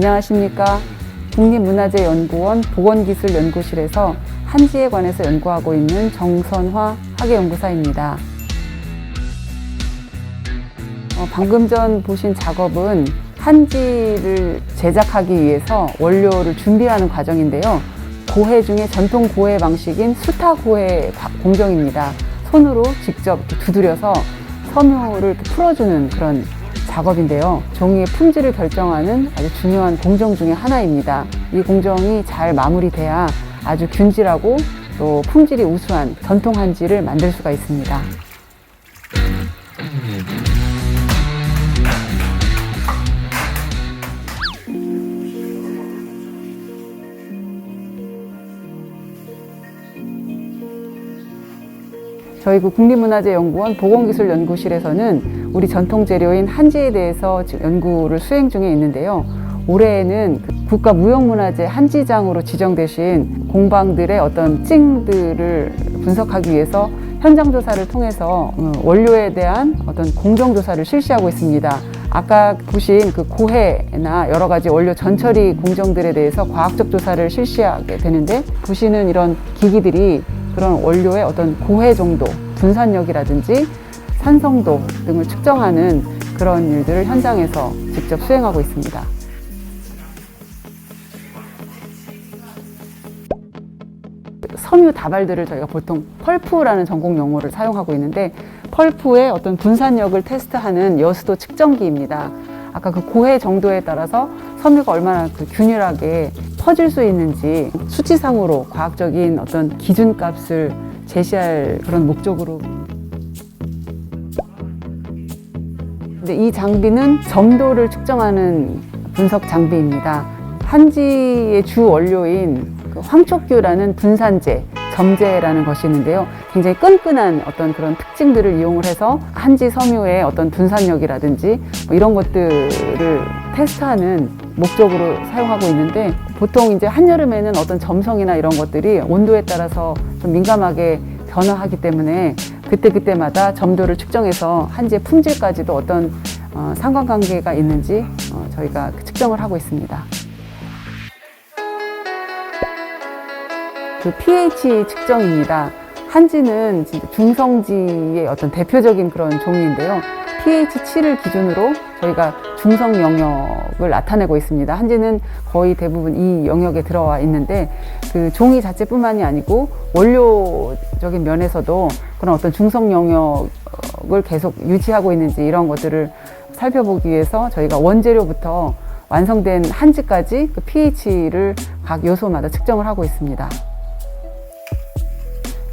안녕하십니까. 국립문화재연구원 보건기술연구실에서 한지에 관해서 연구하고 있는 정선화 학예연구사입니다. 어, 방금 전 보신 작업은 한지를 제작하기 위해서 원료를 준비하는 과정인데요. 고해 중에 전통 고해 방식인 수타 고해 과- 공정입니다. 손으로 직접 두드려서 섬유를 풀어주는 그런 작업인데요. 종이의 품질을 결정하는 아주 중요한 공정 중의 하나입니다. 이 공정이 잘 마무리돼야 아주 균질하고 또 품질이 우수한 전통 한지를 만들 수가 있습니다. 저희 그 국립문화재연구원 보건기술연구실에서는 우리 전통 재료인 한지에 대해서 연구를 수행 중에 있는데요. 올해에는 그 국가무형문화재 한지장으로 지정되신 공방들의 어떤 특징들을 분석하기 위해서 현장 조사를 통해서 어, 원료에 대한 어떤 공정 조사를 실시하고 있습니다. 아까 보신 그 고해나 여러 가지 원료 전처리 공정들에 대해서 과학적 조사를 실시하게 되는데 보시는 이런 기기들이 그런 원료의 어떤 고해 정도, 분산력이라든지 산성도 등을 측정하는 그런 일들을 현장에서 직접 수행하고 있습니다. 섬유 다발들을 저희가 보통 펄프라는 전공 용어를 사용하고 있는데 펄프의 어떤 분산력을 테스트하는 여수도 측정기입니다. 아까 그 고해 정도에 따라서 섬유가 얼마나 그 균일하게 퍼질 수 있는지 수치상으로 과학적인 어떤 기준값을 제시할 그런 목적으로 근데 이 장비는 점도를 측정하는 분석 장비입니다. 한지의 주 원료인 그 황촉규라는 분산제, 점제라는 것이 있는데요. 굉장히 끈끈한 어떤 그런 특징들을 이용을 해서 한지 섬유의 어떤 분산력이라든지 뭐 이런 것들을 테스트하는 목적으로 사용하고 있는데 보통 이제 한여름에는 어떤 점성이나 이런 것들이 온도에 따라서 좀 민감하게 변화하기 때문에 그때그때마다 점도를 측정해서 한지의 품질까지도 어떤 어, 상관관계가 있는지 어, 저희가 측정을 하고 있습니다. 그 pH 측정입니다. 한지는 진짜 중성지의 어떤 대표적인 그런 종이인데요. pH 7을 기준으로 저희가 중성 영역을 나타내고 있습니다. 한지는 거의 대부분 이 영역에 들어와 있는데 그 종이 자체뿐만이 아니고 원료적인 면에서도 그런 어떤 중성 영역을 계속 유지하고 있는지 이런 것들을 살펴보기 위해서 저희가 원재료부터 완성된 한지까지 그 pH를 각 요소마다 측정을 하고 있습니다.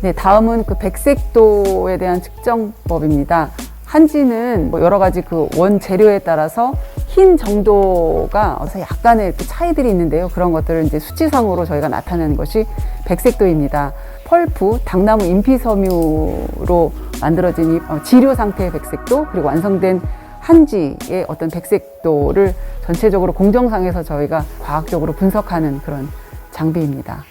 네, 다음은 그 백색도에 대한 측정법입니다. 한지는 뭐 여러 가지 그 원재료에 따라서 흰 정도가 어서 약간의 그 차이들이 있는데요. 그런 것들을 이제 수치상으로 저희가 나타내는 것이 백색도입니다. 펄프, 당나무 인피섬유로 만들어진 이 어, 지료 상태의 백색도, 그리고 완성된 한지의 어떤 백색도를 전체적으로 공정상에서 저희가 과학적으로 분석하는 그런 장비입니다.